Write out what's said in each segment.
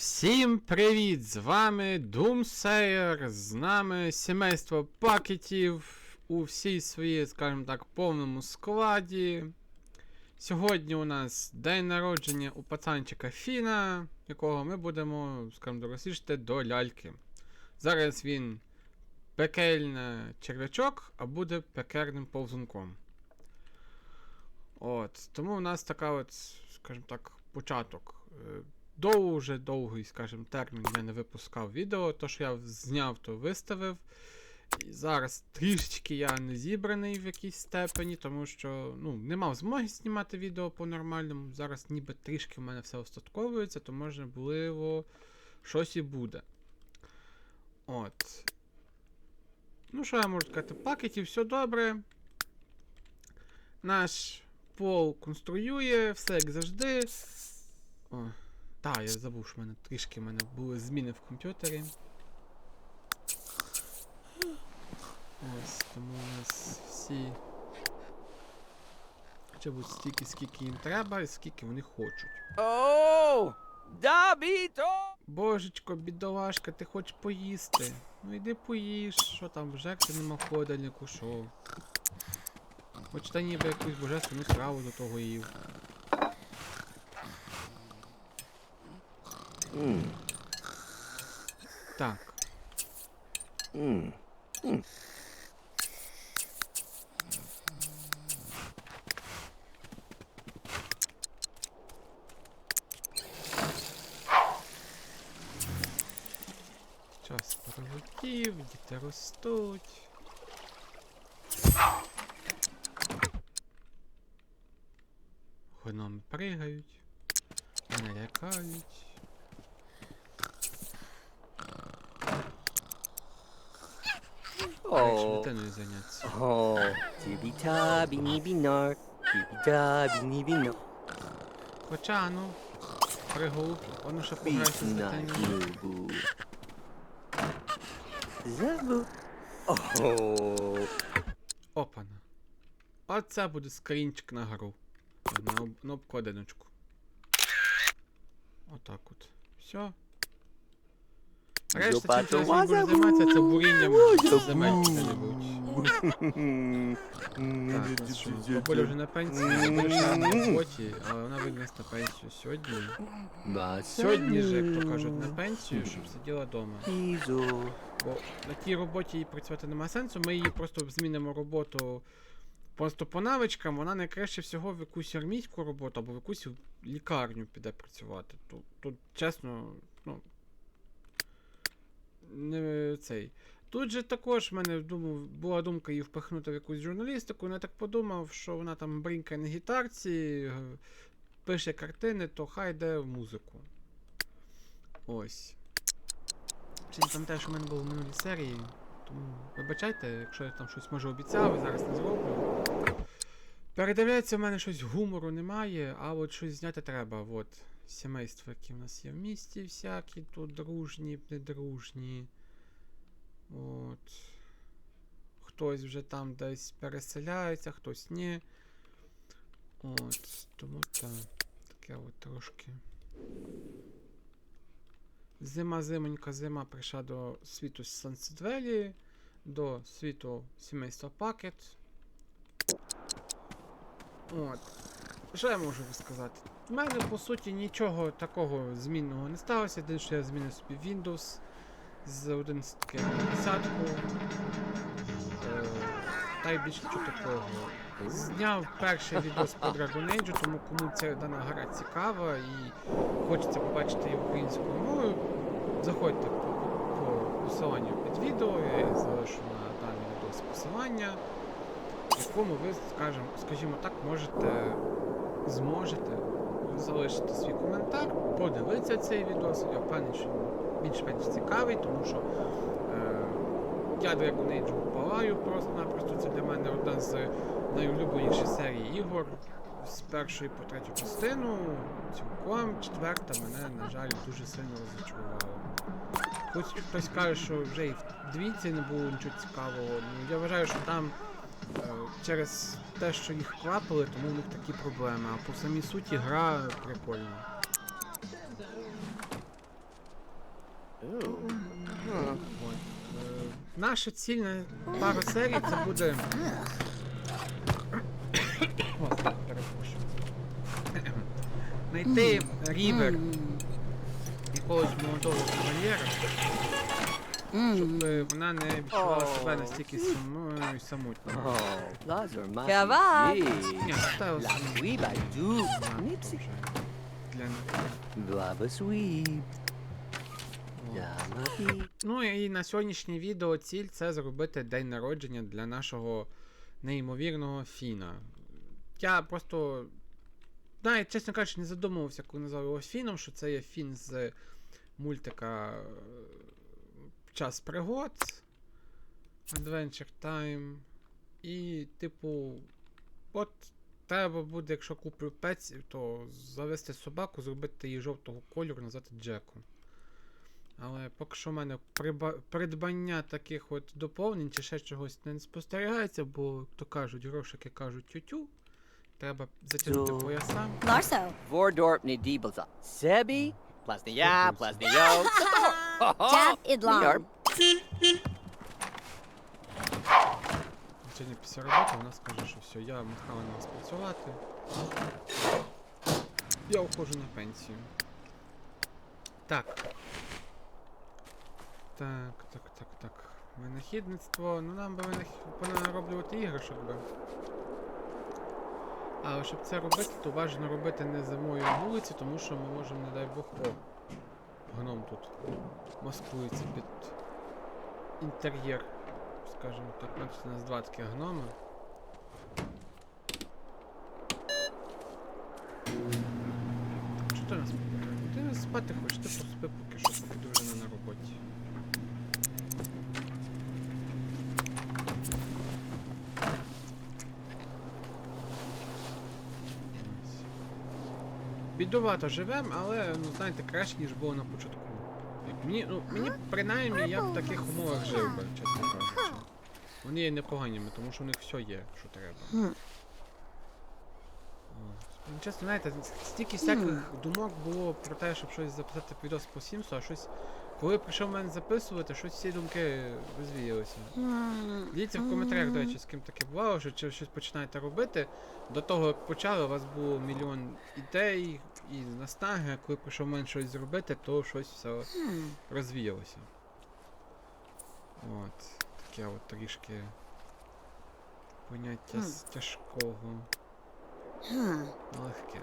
Всім привіт! З вами Doomsayer, з нами сімейство пакетів у всій своїй, скажімо так, повному складі. Сьогодні у нас день народження у пацанчика Фіна, якого ми будемо, скажімо, дорослішати до ляльки. Зараз він пекельний черв'ячок, а буде пекерним повзунком. От, тому у нас така от, скажімо так, початок. Дуже довгий, скажімо, термін я не випускав відео. То, що я зняв, то виставив. І зараз трішечки я не зібраний в якійсь степені, тому що ну, не мав змоги знімати відео по-нормальному. Зараз ніби трішки в мене все остатковується, то можливо щось і буде. От. Ну, що я можу сказати? В пакеті все добре. Наш пол конструює, все як завжди. О, та, я забув, що в мене трішки в мене були зміни в комп'ютері. Ось, тому у нас всі. Хоча будуть стільки, скільки їм треба і скільки вони хочуть. О, Добіто! Божечко, бідолашка, ти хочеш поїсти. Ну йди поїж, що там, в жерці нема в холодильнику, що. Хоч та ніби якусь божественну страву до того їв. Так. Час пролетів, діти ростуть. Гноми пригають, мене Нарешті О, дитиною зайнятися. о, тібіта бінібіно, тібіта бінібіно, Хоча, ну, пригул, воно ще пограється з пісна дитиною. любу. Забу. О, Опана. Оце буде скрінчик на гру. На, об, на обкладиночку. Отак от. Все. Решта чим Зубату зараз буде займатися, це бурінням земель ось бабуля вже на пенсії, на роботі, але вона винес на пенсію сьогодні. Сьогодні ж, як то кажуть, на пенсію, щоб сиділа вдома. Бо на тій роботі їй працювати нема сенсу, ми її просто змінимо роботу просто по навичкам, вона найкраще всього в якусь армійську роботу або в якусь лікарню піде працювати. Тут, тут чесно, ну. Не цей. Тут же також в мене думав, була думка її впихнути в якусь журналістику, я так подумав, що вона там бринкає на гітарці, пише картини, то хай йде в музику. Ось. Чи не пам'ятаю, що в мене було в минулій серії. Тому вибачайте, якщо я там щось може обіцяв зараз не зроблю. Передивляється, в мене щось гумору немає, а от щось зняти треба. От сімейства, які в нас є в місті, всякі тут дружні, недружні. От. Хтось вже там десь переселяється, хтось ні. От, тому так. Таке от трошки. Зима, зимонька, зима прийшла до світу Сансидвелі, до світу сімейства Пакет. От. Що я можу сказати? У мене по суті нічого такого змінного не сталося. Єдине, що я змінив собі Windows з 11 на 10. Е, Та й більше нічого такого. Зняв перший відос по Dragon Age, тому кому ця дана гра цікава і хочеться побачити її українською мовою, заходьте по, по посиланню під відео, я залишу на даний відос посилання, в якому ви, скажем, скажімо так, можете, зможете залишити свій коментар, подивитися цей відос. Я впевнений, що він більш-менш цікавий, тому що е, я Dragon Age палаю просто-напросто. Це для мене одна з найулюбленіших серій ігор. З першої по третю частину, цілком четверта мене, на жаль, дуже сильно розчарувала. Хоч хтось каже, що вже і в двійці не було нічого цікавого. Ну, я вважаю, що там через те, що їх клапали, тому в них такі проблеми. А по самій суті гра прикольна. Е, наша ціль на пару серій це буде. О. Знайти рівер якогось молодого кавалєра, щоб е, вона не відчувала себе настільки самою і самотньою. Oh, va? Ні, для bee. Ну і на сьогоднішнє відео ціль це зробити день народження для нашого неймовірного Фіна. Я просто, навіть, чесно кажучи, не задумувався, коли назвав його Фіном, що це є Фін з мультика е, Час пригод. Adventure Time. І, типу, от треба буде, якщо куплю пець, то завести собаку, зробити її жовтого кольору, назвати Джеку. Але поки що в мене приба- придбання таких от доповнень чи ще чогось не спостерігається, бо, то кажуть, грошики кажуть тютю. Треба затягнути пояса. Larso. Vordorp ni dibelza. Sebi, plus the ya, plus the yo. Jab idlam. Сьогодні після роботи вона скаже, що все, я махала на вас працювати. Я уходжу на пенсію. Так. Так, так, так, так. Винахідництво. Ну нам би винах- понароблювати іграшок би. Але щоб це робити, то бажано робити не зимою вулиці, тому що ми можемо, не дай Бог, о, гном тут маскується під інтер'єр скажімо так, у нас два такі гноми. Що ти нас покидаєш? Ти нас спати хочеш, ти поспи поки що, поки дружина на роботі. Ось. Бідувато живем, але, ну знаєте, краще, ніж було на початку. Мені, ну, мені принаймні я в таких умовах жив би, чесно кажучи. Вони є непоганими, тому що у них все є, що треба. Ну, Чесно, знаєте, стільки всяких думок було про те, щоб щось записати відос по Сімсу, а щось. Коли прийшов в мене записувати, щось всі думки розвіялися. Дивіться в коментарях, до речі, з ким таке бувало, що чи щось починаєте робити. До того, як почали, у вас було мільйон ідей і настаги, а коли прийшов мене щось зробити, то щось все розвіялося. От. Таке от трішки поняття з тяжкого легке.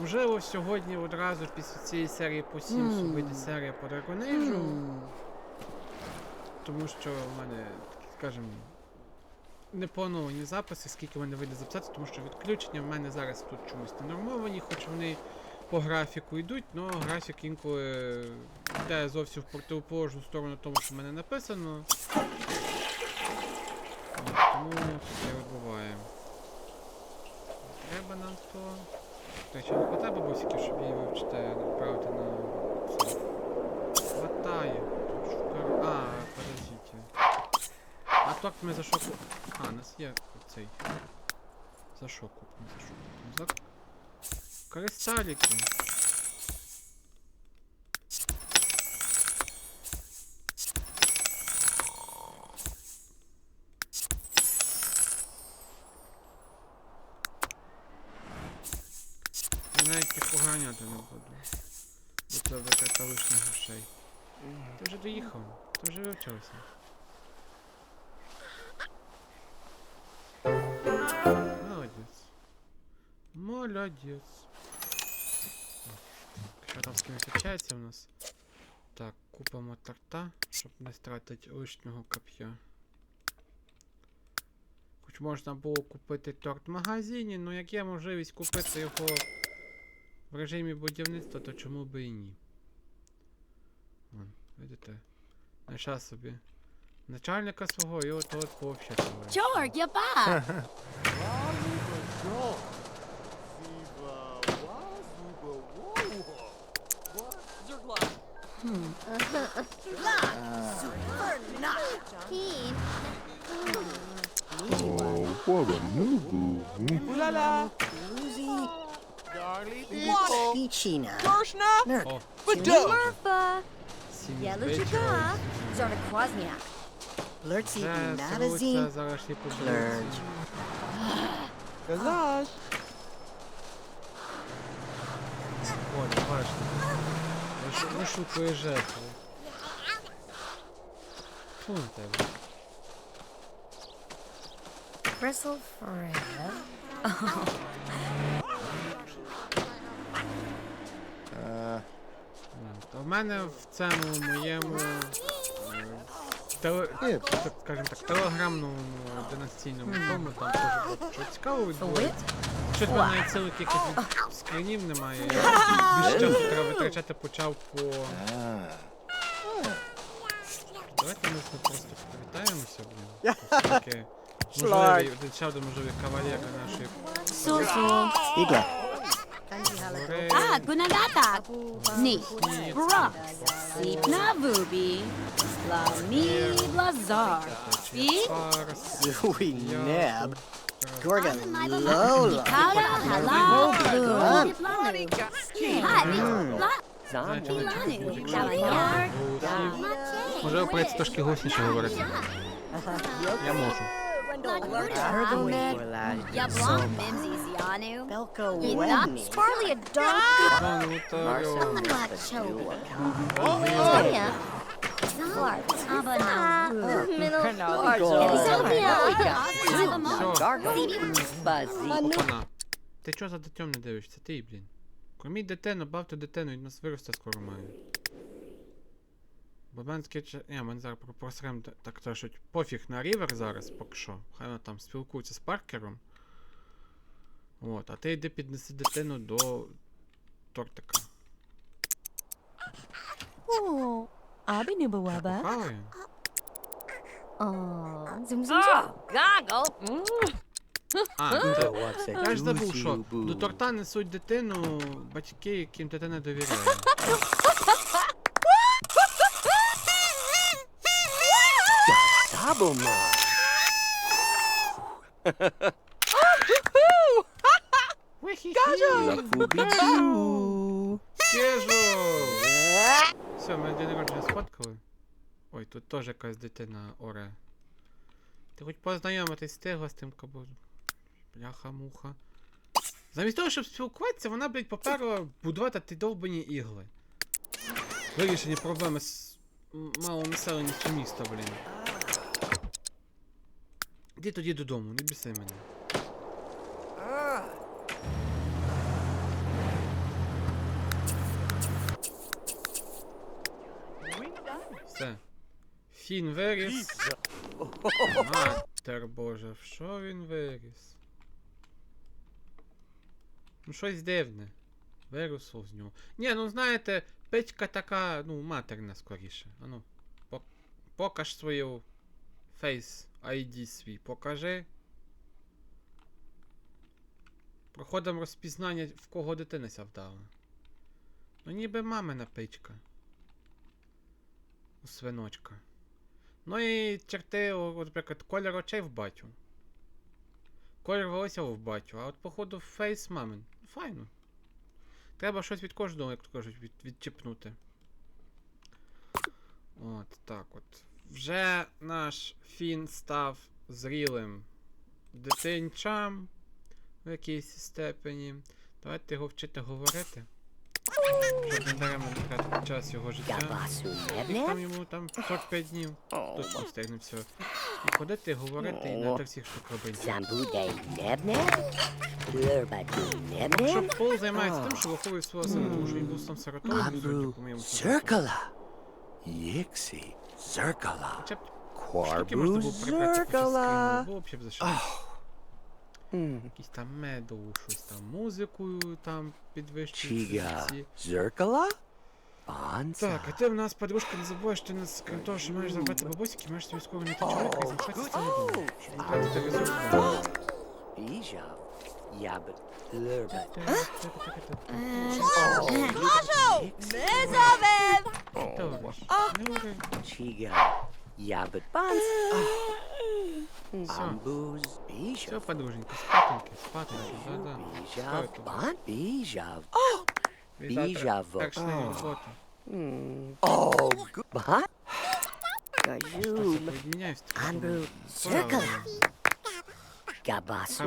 Можливо, сьогодні одразу після цієї серії по Сімсу Мгм. вийде серія по Dragon Age, тому що в мене, скажімо, не плановані записи, скільки в мене вийде записати, тому що відключення в мене зараз тут чомусь не нормовані, хоч вони по графіку йдуть, але графік інколи йде зовсім в противоположну сторону тому, що в мене написано. Тому таке буває. Треба нам то. До речі, не хватає бабусиків, щоб її вивчити, відправити на це. Хватає. Тут шукар... А, подождите. А так ми за що куп... А, у нас є цей. За що купимо? За що купимо? За кристаліки. Я поганяти не буду. Бо це витрата лишніх грошей. Ти вже доїхав, ти вже вивчився. Молодець. Молодець. Що там з кимось общається у нас? Так, купимо торта, щоб не стратити лишнього коп'я. Хоч можна було купити торт в магазині, але як є можливість купити його в режимі будівництва, то чому би і ні? Вон, видите? Знайшла собі начальника свого і от от пообщатися. Georg, you're back. Keen. Oh, what a nugu. Ooh la la. Pichina. Torshna, Nerk. О, Badoo. Murpha. сім Yellow Zorda Kwasniak. Blurtsy Вже сруться, Nadazine. зараз ще побудуть. Blurge. Gazage. Оля, бачите. Виш- Вишукує жертви. Фу на тебе. Bristle Forever. Да. В мене в цьому моєму е, теле, так скажімо так, телеграмному династійному тому там теж багато чого цікавого відбувається. Щось в мене навіть цілих якихось скринів немає. Я більше часу треба витрачати почав по. Давайте ми просто привітаємося, блін. Таке можливий, один ще один можливий нашої. Igla. Ah, Gunagata. Ni. Brock. Sipna Vubi. Lami Blazar. Fi. Фарс. Zooey Neb. Gorga Lola. Kara Halal Blue. Можливо, прийдеться трошки голосніше говорити. Я можу. Mimsy Zianu. Belko. Buzzy. Ти чого за дитям не дивишся? Ти, блін. Корміть дитину, бавте дитину, він нас виросте скоро має. В чи... Ні, мене зараз про- просрем так то, що пофіг на рівер зараз, поки що. Хай вона там спілкується з паркером. От, а ти йди піднеси дитину до тортика. Zoom zoom Oh, zoom. goggle. А, ну. Я ж забув, що до торта несуть дитину батьки, яким дитина довіряє. Sabuma. Lafubichu. Кежу! Все, ми день народження сфоткали. Ой, тут теж якась дитина оре. Ти хоч познайомитись встигла з тим кабо. Бляха-муха. Замість того, щоб спілкуватися, вона, блядь, поперла будувати ті довбані ігли. Вирішення проблеми з малонаселеністю міста, блін. Іди тоді додому, не біси мене. Все. Фін виріс. Матер Боже, в що він виріс? Ну щось дивне. Виросло з нього. Ні, ну знаєте, печка така, ну, матерна скоріше. Ану, пок- покаж свою Face ID свій, покажи. Проходимо розпізнання, в кого дитина вдала. Ну ніби мамина печка. У свиночка. Ну і черти, наприклад, колір очей в батю. Колір волосся в батю, а от походу фейс мамин. Файно. Треба щось від кожного, як то кажуть, від, відчіпнути. От, так от. Вже наш фін став зрілим дитинчам в якійсь степені. Давайте його вчити говорити. Не даремно тратити час його життя. Nebneb. там йому там 45 днів. Точно встигне все. І ходити, говорити і на всіх штук робити. Nebneb. Пол займається тим, що виховує свого сина, тому що він був сам сиротою, по моєму суду. Zirkala. Хоча б штуки можна було прибрати по частинам, б за що. Якісь там меду, щось там, музикою там підвищують. Chiga ці. Zirkala? Так, а ти в нас, подружка, не забувай, що ти нас, крім того, що маєш заробляти бабосики, маєш собі скоро знайти чоловіка і залишатися це недовго. Щоб не тратити ресурси. Bija. Ja by... Proszę! My zawem! Ciga. Ja by... Pans... Co? Ambus... Co Bisiaw. podłużnik? Spatynkę, spatynkę, da, da. Stoję Pan... Bisiaw. Wy za- Biziawo. Tak szleje roboty. O, gu- Ba? Kaziu. Zmieniaj w Ambu... Circle.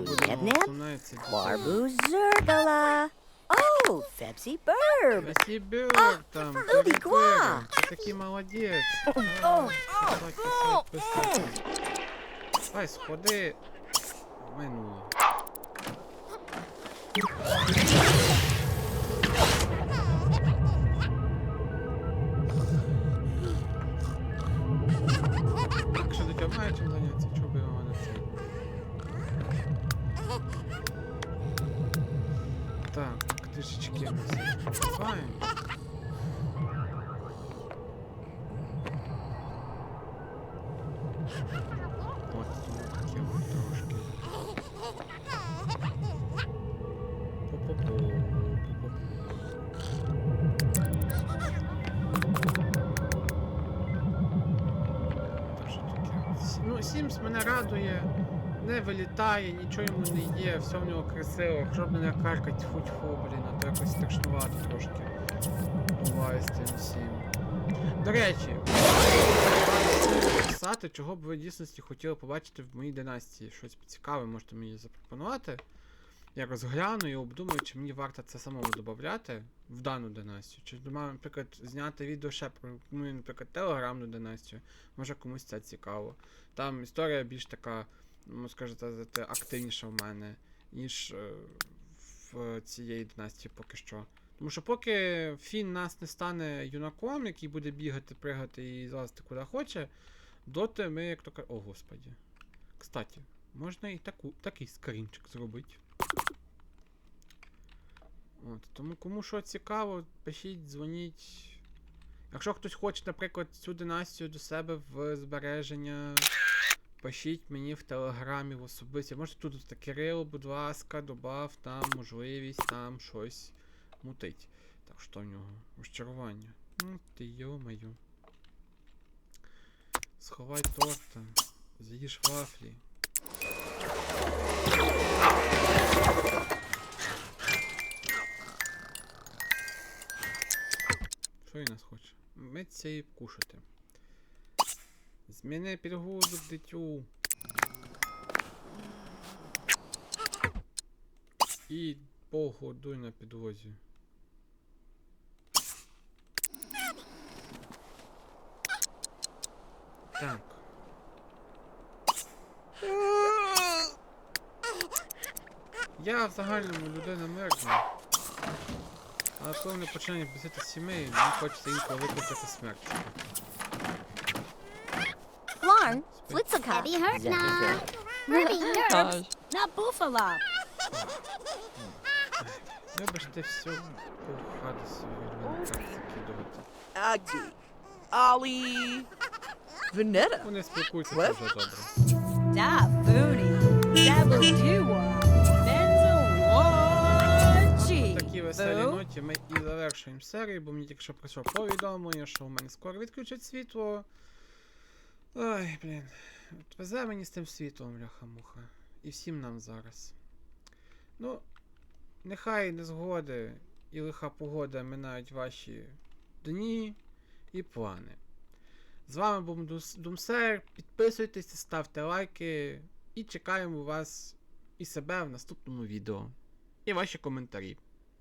будемо Nebneb. сумнається. Barbu Zergala. Oh, Febsy Burb. Спасибо, там, Люди, Перебер, ква! Ти такий молодець. А, писать, писать, писать. Давай, сходи. в Ну, Сімс мене радує, не вилітає, нічого йому не є, все в нього красиво, щоб мене каркать, фу-фу, блін, а то якось страшнувато трошки. Буває з тим всім. До речі, писати, чого б ви дійсності хотіли побачити в моїй династії. Щось цікаве можете мені запропонувати. Я розгляну і обдумаю, чи мені варто це самому додати в дану династію. Чи думаю, наприклад, зняти відео ще про, ну, наприклад, телеграмну династію. Може комусь це цікаво. Там історія більш така, ну, скажу сказати, активніша в мене, ніж е, в цієї династії поки що. Тому що поки Фін нас не стане юнаком, який буде бігати, пригати і залазити куди хоче, доти ми, як то кажуть. О, господі. Кстати, можна і таку, такий скрінчик зробити. От, тому кому що цікаво, пишіть, дзвоніть. Якщо хтось хоче, наприклад, цю династію до себе в збереження, пишіть мені в телеграмі в особисті. Можете тут так, Кирил, будь ласка, добав там можливість там щось мутить. Так, що в нього? Розчарування. Ну ти йо-моє. Сховай торта. З'їж вафлі. Що він нас хоче? Митися і кушати. Зміни підгузок дитю. І погодуй на підлозі. Так. Я в загальному людина мирна. Але коли вони починають бісити сімей, мені хочеться інколи викликати смерть. Larn, Flitzaka. Heavy hurt now. Ruby. Аж. Buffalo. Любиш ти все мене так закидувати. Agdi. Ali. Vanetta. Вони спілкуються дуже добре. Da Foodie. Dabble Dua. Веселій ми і завершуємо серію, бо мені тільки що прийшло повідомлення, що у мене скоро відключать світло. Ой, блін. Везе мені з тим світлом, бляха-муха. І всім нам зараз. Ну, нехай незгоди і лиха погода минають ваші дні і плани. З вами був Думсер. Підписуйтесь, ставте лайки і чекаємо вас і себе в наступному відео. І ваші коментарі.